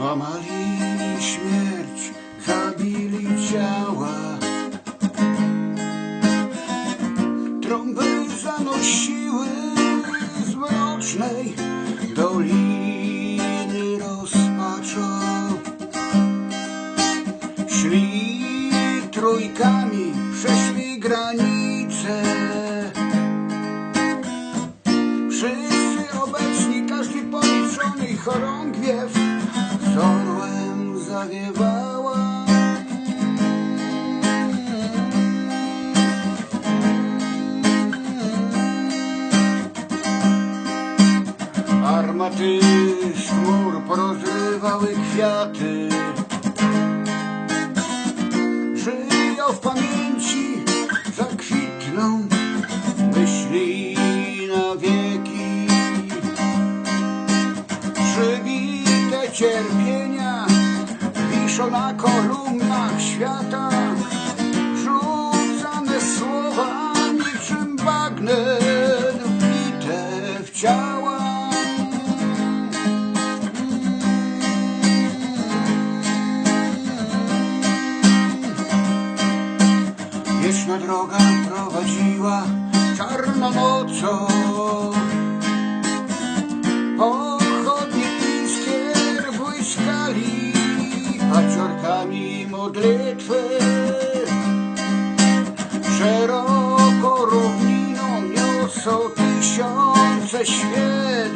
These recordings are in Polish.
Złamali śmierć, zabili ciała. Trąby zanosiły z mrocznej doliny rozpaczą. Szli trójkami, przeszli granice. Wszyscy obecni, każdy policzony orłem zawiewała. Armaty z chmur porozrywały kwiaty. Żyją w pamięci, zakwitną myśli na wieki. Przybite cierpienia na kolumnach świata. Rzucane słowa niczym bagnet wbite w ciała. Wieczna droga prowadziła czarną nocą. Paciorkami modlitwy. Szeroko równiną niosą tysiące świec.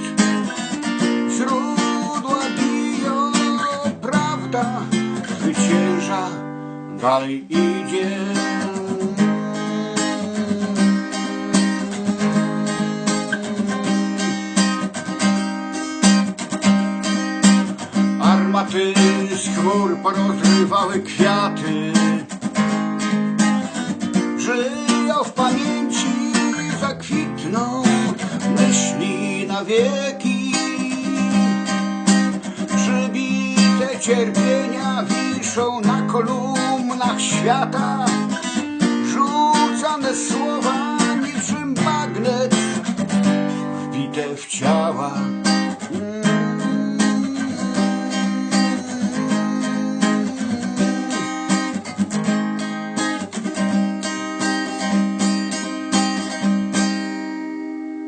Źródła biją, prawda zwycięża, dalej idzie. Z chmur porozrywały kwiaty. Żyją w pamięci, zakwitną myśli na wieki. Przybite cierpienia wiszą na kolumnach świata. Rzucane słowa niczym bagnet wbite w ciała.